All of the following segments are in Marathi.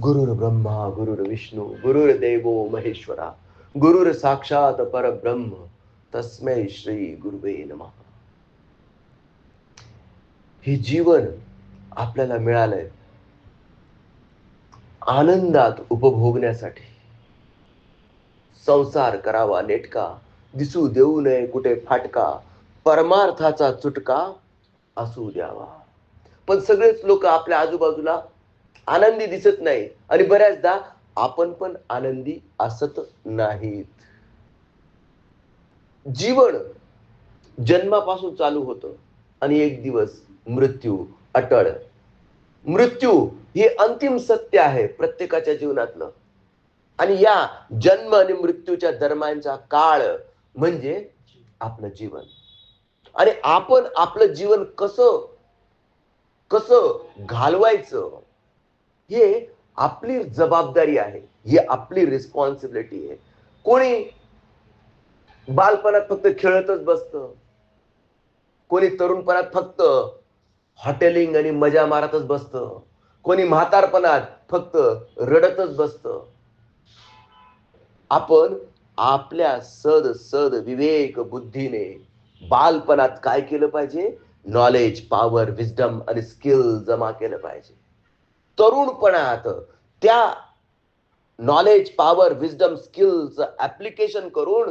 गुरुर ब्रह्मा गुरुर विष्णू गुरुर देवो महेश्वरा गुरुर साक्षात परब्रह्म तस्मै श्री गुरुवे नम. हे जीवन आपल्याला मिळालंय आनंदात उपभोगण्यासाठी. संसार करावा नेटका दिसू देऊ नये कुठे फाटका परमार्थाचा चुटका असू द्यावा. पण सगळेच लोक आपल्या आजूबाजूला आनंदी दिसत नाही. आणि बऱ्याचदा आपण पण आनंदी असत नाहीत. जीवन जन्मापासून चालू होतं. आणि एक दिवस मृत्यू अटळ. मृत्यू हे अंतिम सत्य आहे प्रत्येकाच्या जीवनातलं. आणि या जन्म आणि मृत्यूच्या दरम्यानचा काळ म्हणजे आपलं जीवन. आणि आपण आपलं जीवन कसं कसं घालवायचं हे आपली जबाबदारी आहे ही आपली रिस्पॉन्सिबिलिटी आहे. कोणी बालपणात फक्त खेळतच बसतं कोणी तरुणपणात फक्त हॉटेलिंग आणि मजा मारतच बसतं कोणी म्हातारपणात फक्त रडतच बसतं. आपण आपल्या सद सद विवेक बुद्धीने बालपणात काय केलं पाहिजे? नॉलेज पॉवर विजडम आणि स्किल जमा केलं पाहिजे. तरुणपणात त्या knowledge power wisdom skills application करून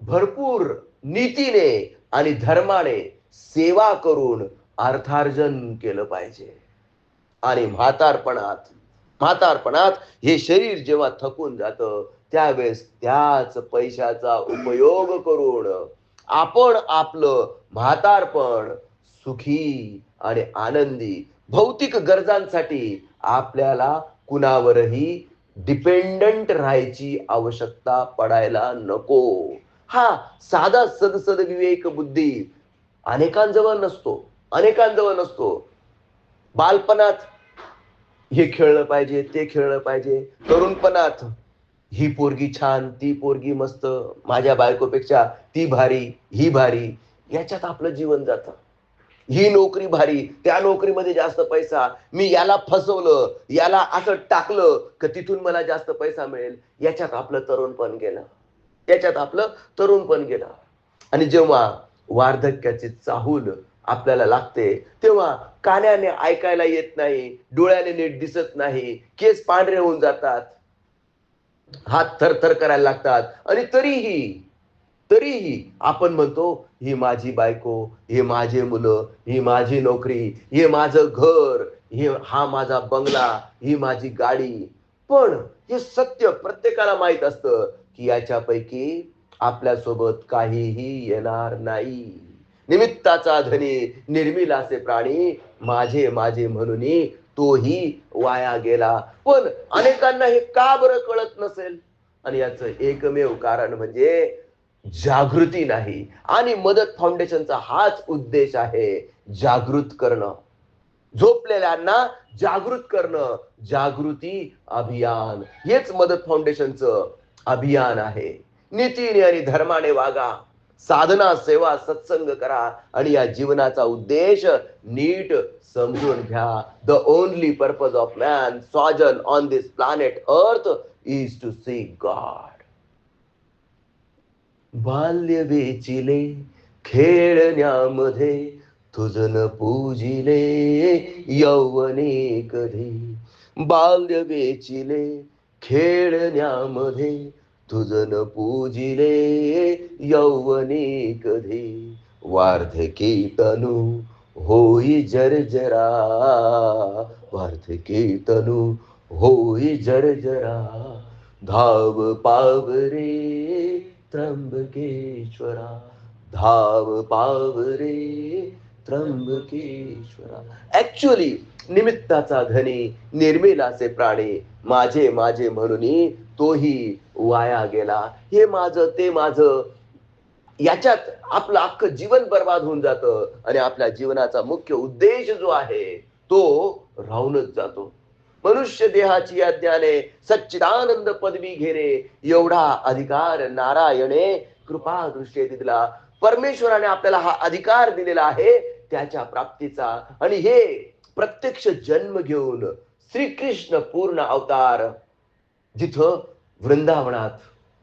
भरपूर नीतीने आणि धर्माने सेवा करून अर्थार्जन केलं पाहिजे. आणि म्हातारपणात म्हातारपणात हे शरीर जेव्हा थकून जातं त्यावेळेस त्याच पैशाचा उपयोग करून आपण आपलं म्हातारपण सुखी आणि आनंदी भौतिक गरजांसाठी आपल्याला कुणावरही डिपेंडंट राहायची आवश्यकता पडायला नको. हा साधा सदसद विवेक बुद्धी अनेकांजवळ नसतो अनेकांजवळ नसतो. बालपणात हे खेळलं पाहिजे ते खेळलं पाहिजे. तरुणपणात ही पोरगी छान ती पोरगी मस्त माझ्या बायकोपेक्षा ती भारी ही भारी याच्यात आपलं जीवन जातं. ही नोकरी भारी त्या नोकरीमध्ये जास्त पैसा. मी याला फसवलं याला असं टाकलं की तिथून मला जास्त पैसा मिळेल. याच्यात आपलं तरुणपण गेलं. याच्यात आपलं तरुणपण गेलं. आणि जेव्हा वार्धक्याची चाहूल आपल्याला लागते तेव्हा कानाने ऐकायला येत नाही डोळ्याने नीट दिसत नाही केस पांढरे होऊन जातात. हात थरथर करायला लागतात. आणि तरीही तरीही आपण म्हणतो ही माझी बायको हे माझे मुलं ही माझी नोकरी हे माझं घर हे हा माझा बंगला ही माझी गाडी. पण हे सत्य प्रत्येकाला माहीत असतं की याच्यापैकी आपल्यासोबत काहीही येणार नाही. निमित्ताचा धनी निर्मिलाचे प्राणी माझे माझे म्हणून तोही वाया गेला. पण अनेकांना हे का बरं कळत नसेल? आणि याचं एकमेव कारण म्हणजे जागृती नाही. आणि मदत फाउंडेशनचा हाच उद्देश आहे जागृत करणं. झोपलेल्यांना जागृत करणं. जागृती अभियान. हेच मदत फाउंडेशनचं अभियान आहे. नीतीने आणि धर्माने वागा. साधना सेवा सत्संग करा. आणि या जीवनाचा उद्देश नीट समजून घ्या. The only purpose of man sojourn on this planet earth is to see God बाल्य वेचिले खेळण्यामध्ये तुझन पूजिले यौवने कधी. बाल्य वेचिले खेळण्यामध्ये तुझन पूजिले यौवने कधी. वार्धकी तनु होई जर्जरा वार्धकी तनु होई जर्जरा. धाव पावरे त्र्यंबकेश्वरा धाव पावरे त्र्यंबकेश्वरा ऍक्च्युअली निमित्ताचा धनी निर्मिलाचे प्राणी माझे माझे म्हणून तोही वाया गेला. हे माझं ते माझं. याच्यात आपलं अख्खं जीवन बर्बाद होऊन जातं आणि आपल्या जीवनाचा मुख्य उद्देश जो आहे तो राहूनच जातो. मनुष्य देहाची अज्ञाने सच्चिदानंद पदवी घेणे एवढा अधिकार नारायणे कृपा दृष्टी दिला. परमेश्वराने आपल्याला हा अधिकार दिलेला आहे त्याच्या प्राप्तीचा. आणि हे प्रत्यक्ष जन्म घेऊन श्रीकृष्ण पूर्ण अवतार जिथं वृंदावनात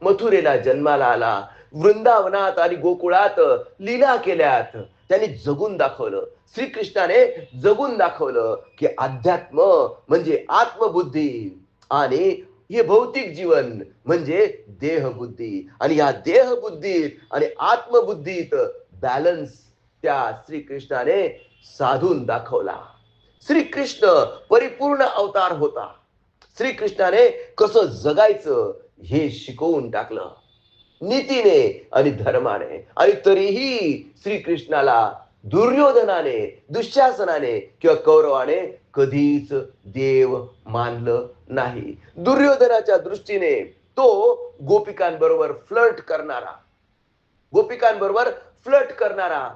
मथुरेला जन्माला आला. वृंदावनात आणि गोकुळात लीला केल्यात. त्यांनी जगून दाखवलं. श्रीकृष्णाने जगून दाखवलं की अध्यात्म म्हणजे आत्मबुद्धी आणि हे भौतिक जीवन म्हणजे देहबुद्धी. आणि या देहबुद्धीत आणि आत्मबुद्धीत बॅलन्स त्या श्रीकृष्णाने साधून दाखवला. श्रीकृष्ण परिपूर्ण अवतार होता. श्रीकृष्णाने कसं जगायचं हे शिकवून टाकलं. नीतीने आणि धर्माने. आणि तरीही श्रीकृष्णाला दुर्योधनाने दुःशासनाने किंवा कौरवाने कधीच देव मानलं नाही. दुर्योधनाच्या दृष्टीने तो गोपिकांबरोबर फ्लर्ट करणारा गोपिकांबरोबर फ्लट करणारा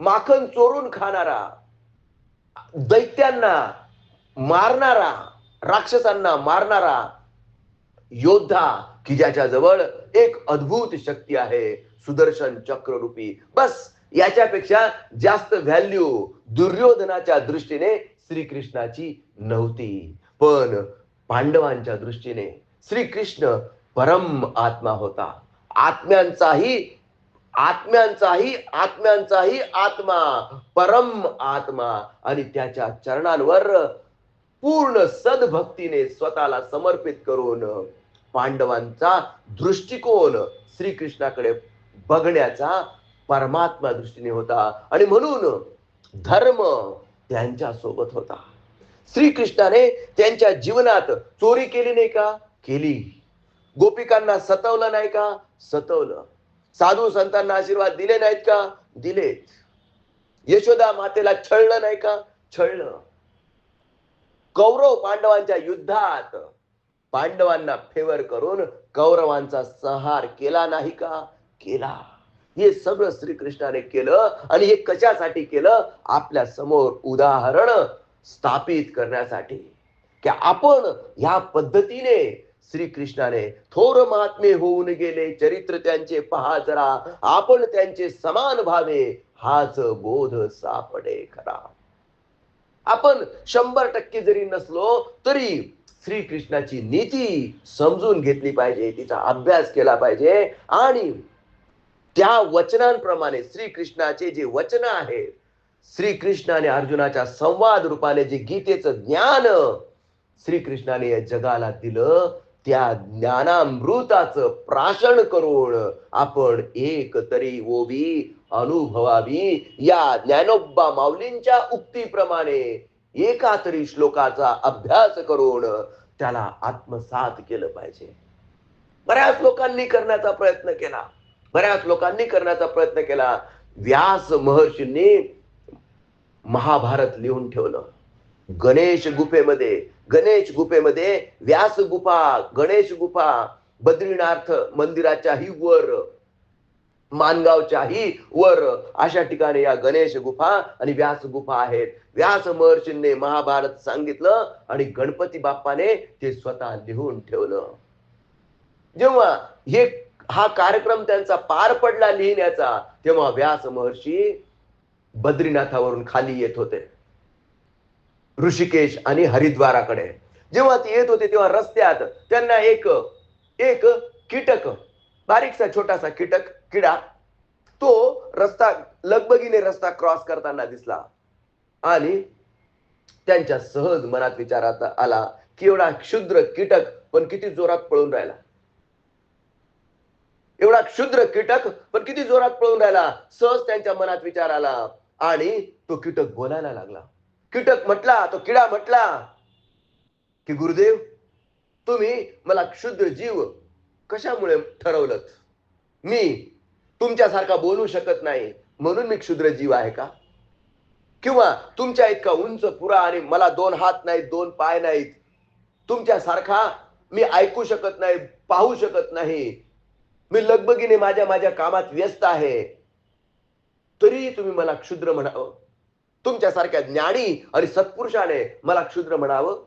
माखन चोरून खाणारा दैत्यांना मारणारा राक्षसांना मारणारा योद्धा की ज्याच्या जवळ एक अद्भुत शक्ती आहे सुदर्शन चक्ररूपी. बस याच्यापेक्षा जास्त व्हॅल्यू दुर्योधनाच्या दृष्टीने श्रीकृष्णाची नव्हती. पण पांडवांच्या दृष्टीने श्रीकृष्ण परम आत्मा होता. आत्म्यांचाही आत्म्यांचाही आत्म्यांचाही आत्मा परम आत्मा आणि त्याच्या चरणांवर पूर्ण सद्भक्तीने स्वतःला समर्पित करून पांडवांचा दृष्टिकोन श्रीकृष्णाकडे बघण्याचा परमात्मा दृष्टीने होता. आणि म्हणून धर्म त्यांच्यासोबत होता. श्रीकृष्णाने त्यांच्या जीवनात चोरी केली नाही का? केली. गोपिकांना सतवलं नाही का? सतवलं. साधू संतांना आशीर्वाद दिले नाहीत का? दिलेत. यशोदा मातेला छळलं नाही का? छळलं. कौरव पांडवांच्या युद्धात पांडवांना फेवर करून कौरवांचा संहार केला नाही का? केला. हे सगळं श्रीकृष्णाने केलं आणि हे कशासाठी केलं? आपल्यासमोर उदाहरण स्थापित करण्यासाठी. की आपण ह्या पद्धतीने श्रीकृष्णाने थोर महात्मे होऊन गेले चरित्र त्यांचे पहा जरा आपण त्यांचे समान व्हावे हाच बोध सापडे खरा. आपण शंभर टक्के जरी नसलो तरी श्रीकृष्णाची नीती समजून घेतली पाहिजे तिचा अभ्यास केला पाहिजे आणि त्या वचनांप्रमाणे श्रीकृष्णाचे जे वचन आहेत श्रीकृष्णाने अर्जुनाच्या संवाद रूपाने जे गीतेचं ज्ञान श्रीकृष्णाने या जगाला दिलं त्या ज्ञानामृताचं प्राशन करून आपण एक तरी ओवी अनुभवावी. या ज्ञानोबा माऊलींच्या उक्तीप्रमाणे एका तरी श्लोकाचा अभ्यास करून त्याला आत्मसात केलं पाहिजे. बऱ्याच लोकांनी करण्याचा प्रयत्न केला. बऱ्याच लोकांनी करण्याचा प्रयत्न केला. व्यास महर्षींनी महाभारत लिहून ठेवलं. गणेश गुफेमध्ये गणेश गुफेमध्ये व्यास गुफा गणेश गुफा बद्रीनाथ मंदिराच्याही वर मानगावच्याही वर अशा ठिकाणी या गणेश गुफा आणि व्यास गुफा आहेत. व्यास महर्षींनी महाभारत सांगितलं आणि गणपती बाप्पाने ते स्वतः लिहून ठेवलं. जेव्हा हे हा कार्यक्रम त्यांचा पार पडला लिहिण्याचा तेव्हा व्यास महर्षी बद्रीनाथावरून खाली येत होते. ऋषिकेश आणि हरिद्वाराकडे. जेव्हा ते येत होते तेव्हा रस्त्यात त्यांना एक एक कीटक बारीकसा छोटासा कीटक किडा तो रस्ता लगबगीने रस्ता क्रॉस करताना दिसला. आणि त्यांच्या सहज मनात विचारात आला की एवढा क्षुद्र कीटक पण किती जोरात पळून राहिला. एवढा क्षुद्र कीटक पण किती जोरात पळून राहिला? सहज त्यांच्या मनात विचार आला. आणि तो कीटक बोलायला लागला. कीटक म्हटला तो किडा म्हटला की गुरुदेव तुम्ही मला क्षुद्र जीव कशामुळे ठरवलं मी तुमच्यासारखा बोलू शकत नाही. म्हणून मी क्षुद्र जीव आहे का? किंवा तुमच्या इतका उंच पुरा आणि मला दोन हात नाहीत दोन पाय नाहीत. तुमच्यासारखा मी ऐकू शकत नाही पाहू शकत नाही. मी लगबगीने माझ्या माझ्या कामात व्यस्त आहे. तरी तुम्ही मला क्षुद्र म्हणावं. तुमच्यासारख्या ज्ञानी आणि सत्पुरुषाने मला क्षुद्र म्हणावं.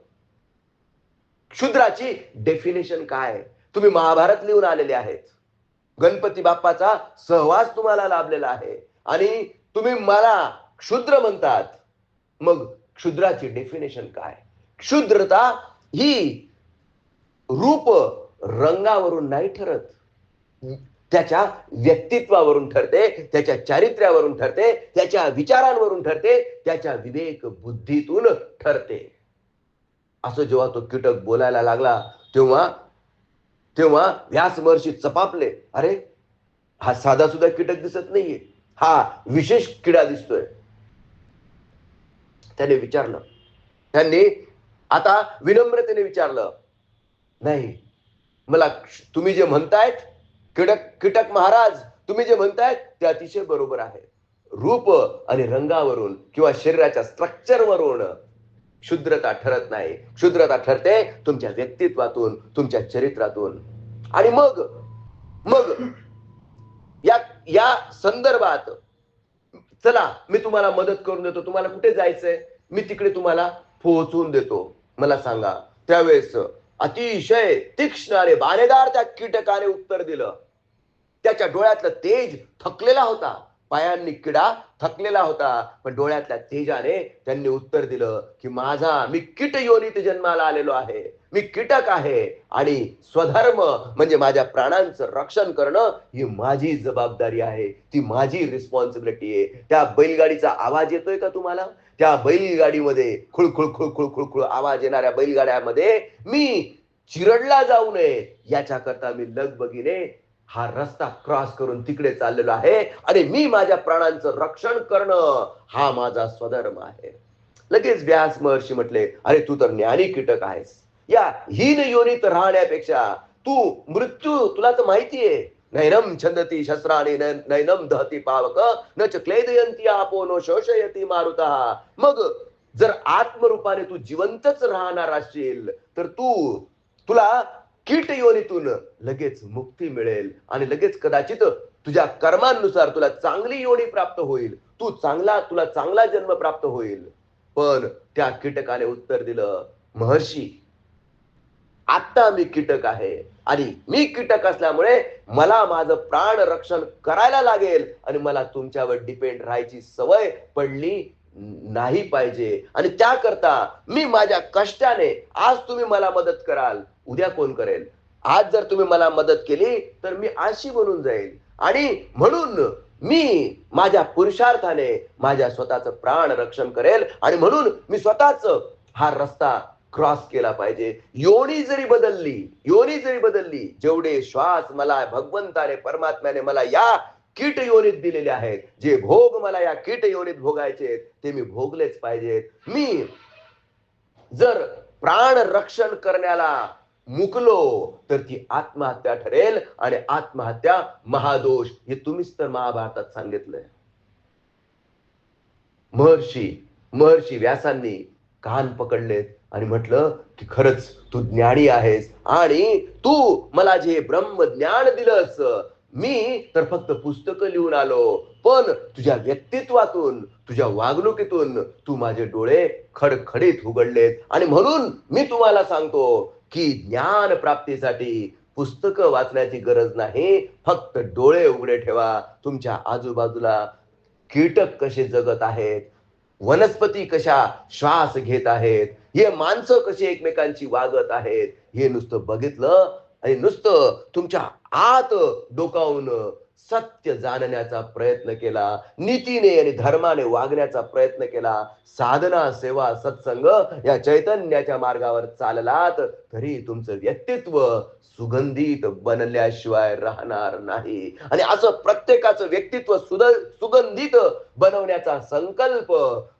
क्षुद्राची डेफिनेशन काय? तुम्ही महाभारत लिहून आलेले आहेत. गणपती बाप्पाचा सहवास तुम्हाला लाभलेला आहे. आणि तुम्ही मला क्षुद्र म्हणतात. मग क्षुद्राची डेफिनेशन काय? क्षुद्रता ही रूप रंगावरून नाही ठरत. त्याच्या व्यक्तित्वावरून ठरते त्याच्या चारित्र्यावरून ठरते त्याच्या विचारांवरून ठरते त्याच्या विवेक बुद्धीतून ठरते. असं जेव्हा तो कीटक बोलायला लागला तेव्हा तेव्हा व्यास महर्षी चपापले अरे हा साधा सुद्धा कीटक दिसत नाहीये. हा विशेष किडा दिसतोय. त्याने विचारलं. त्यांनी आता विनम्रतेने विचारलं नाही मला तुम्ही जे म्हणतायत कीटक कीटक महाराज तुम्ही जे म्हणतायत ते अतिशय बरोबर आहे. रूप आणि रंगावरून किंवा शरीराच्या स्ट्रक्चरवरून क्षुद्रता ठरत नाही. क्षुद्रता ठरते तुमच्या व्यक्तित्वातून तुमच्या चरित्रातून. आणि मग मग या या संदर्भात चला मी तुम्हाला मदत करून देतो. तुम्हाला कुठे जायचंय? मी तिकडे तुम्हाला पोहोचवून देतो. मला सांगा. त्यावेळेस अतिशय तीक्ष्ण आणि बाणेदार त्या कीटकाने उत्तर दिलं. त्याच्या डोळ्यातलं तेज थकलेला होता. पायांनी किडा थकलेला होता. पण डोळ्यातल्या तेजाने त्यांनी उत्तर दिलं की माझा मी किट योनीत जन्माला आलेलो आहे. मी कीटक आहे आणि स्वधर्म म्हणजे माझ्या प्राणांचं रक्षण करणं ही माझी जबाबदारी आहे. ती माझी रिस्पॉन्सिबिलिटी आहे. त्या बैलगाडीचा आवाज येतोय का तुम्हाला? त्या बैलगाडीमध्ये खुळखुळ खुळखुळ खुळखुळ आवाज येणाऱ्या बैलगाड्यामध्ये मी चिरडला जाऊ नये. याच्याकरता मी लगबगीने हा रस्ता क्रॉस करून तिकडे चाललेलो आहे. आणि मी माझ्या प्राणांचं रक्षण करणं हा माझा स्वधर्म आहे. लगेच व्यास महर्षी म्हटले अरे तू तर ज्ञानी कीटक आहेस. या हीन योनीत राहण्यापेक्षा तू मृत्यू तुला तर माहितीये. नैनम छंदती शस्त्राने नैनम दहती पावक न च क्लेदयंती आपो नो शोषयती मारुता. मग जर आत्मरूपाने तू जिवंतच राहणार असशील तर तू तुला कीट योनीतून लगेच मुक्ती मिळेल. आणि लगेच कदाचित तुझ्या कर्मांनुसार तुला चांगली योनी प्राप्त होईल. तू चांगला तुला चांगला जन्म प्राप्त होईल. पण त्या कीटकाने उत्तर दिलं महर्षी आता मी कीटक आहे. आणि मी कीटक असल्यामुळे मला माझं प्राण रक्षण करायला लागेल. आणि मला तुमच्यावर डिपेंड राहायची सवय पडली नाही पाहिजे. आणि त्याकरता मी माझ्या कष्टाने आज तुम्ही मला मदत कराल. उद्या कोण करेल? आज जर तुम्ही मला मदत केली तर मी आशी बनून जाईल. आणि म्हणून मी माझ्या पुरुषार्थाने माझ्या स्वतःच प्राण रक्षण करेल. आणि म्हणून मी स्वतःच हा रस्ता क्रॉस केला पाहिजे. योनी जरी बदलली योनी जरी बदलली जेवढे श्वास मला भगवंताने परमात्म्याने मला या कीट योनीत दिलेले आहेत. जे भोग मला या कीट योनीत भोगायचे ते मी भोगलेच पाहिजेत. मी जर प्राण रक्षण करण्याला मुकलो तर ती आत्महत्या ठरेल आणि आत्महत्या महादोष हे तुम्हीच तर महाभारतात सांगितलंय. महर्षी महर्षी व्यासांनी कान पकडलेत आणि म्हटलं की खरंच तू ज्ञानी आहेस आणि तू मला जे ब्रह्म ज्ञान दिलंस मी तर फक्त पुस्तकं लिहून आलो पण तुझ्या व्यक्तित्वातून तुझ्या वागणुकीतून तू माझे डोळे खडखडीत उघडलेत. आणि म्हणून मी तुम्हाला सांगतो की ज्ञान प्राप्तीसाठी पुस्तकं वाचण्याची गरज नाही. फक्त डोळे उघडे ठेवा. तुमच्या आजूबाजूला कीटक कसे जगत आहेत? वनस्पती कशा श्वास घेत आहेत? हे माणसं कशी एकमेकांची वागत आहेत? हे नुसतं बघितलं आणि नुसतं तुमच्या आत डोकावून सत्य जाणण्याचा प्रयत्न केला नीतीने आणि धर्माने वागण्याचा प्रयत्न केला साधना सेवा सत्संग या चैतन्याच्या मार्गावर चाललात तरी तुमचं व्यक्तित्व सुगंधित बनल्याशिवाय राहणार नाही. आणि असं प्रत्येकाचं व्यक्तित्व सुद सुगंधित बनवण्याचा संकल्प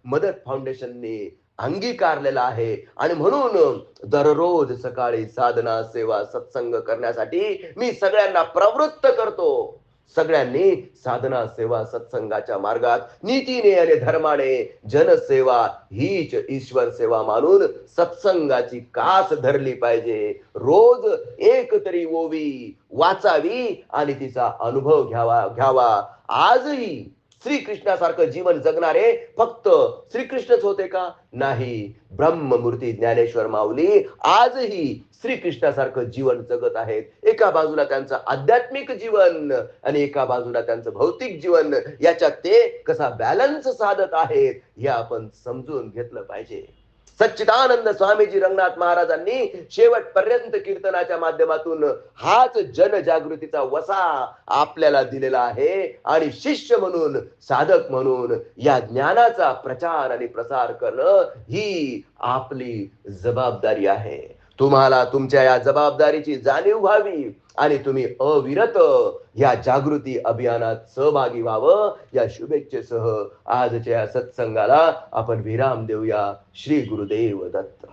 मदत फाउंडेशनने अंगीकारलेला आहे. आणि म्हणून दररोज सकाळी साधना सेवा सत्संग करण्यासाठी मी सगळ्यांना प्रवृत्त करतो. सगळ्यांनी साधना सेवा सत्संगाच्या मार्गात नीतीने आणि धर्माने जनसेवा हीच ईश्वर सेवा मानून सत्संगाची कास धरली पाहिजे. रोज एक तरी ओवी वाचावी आणि तिचा अनुभव घ्यावा घ्यावा. आजही श्रीकृष्णासारखं जीवन जगणारे फक्त श्रीकृष्णच होते का? नाही. ब्रह्ममूर्ती ज्ञानेश्वर माऊली आजही श्रीकृष्णासारखं जीवन जगत आहेत. एका बाजूला त्यांचं आध्यात्मिक जीवन आणि एका बाजूला त्यांचं भौतिक जीवन याच्यात ते कसा बॅलन्स साधत आहेत हे आपण समजून घेतलं पाहिजे. सच्चिदानंद स्वामीजी रंगनाथ महाराजांनी शेवटपर्यंत कीर्तनाच्या माध्यमातून हाच जनजागृतीचा वसा आपल्याला दिलेला आहे. आणि शिष्य म्हणून साधक म्हणून या ज्ञानाचा प्रचार आणि प्रसार करणं ही आपली जबाबदारी आहे. तुम्हाला तुमच्या या जबाबदारीची जाणीव व्हावी आणि तुम्ही अविरत या जागृती अभियानात सहभागी व्हावं. या शुभेच्छेसह आजच्या या सत्संगाला आपण विराम देऊया. श्री गुरुदेव दत्त.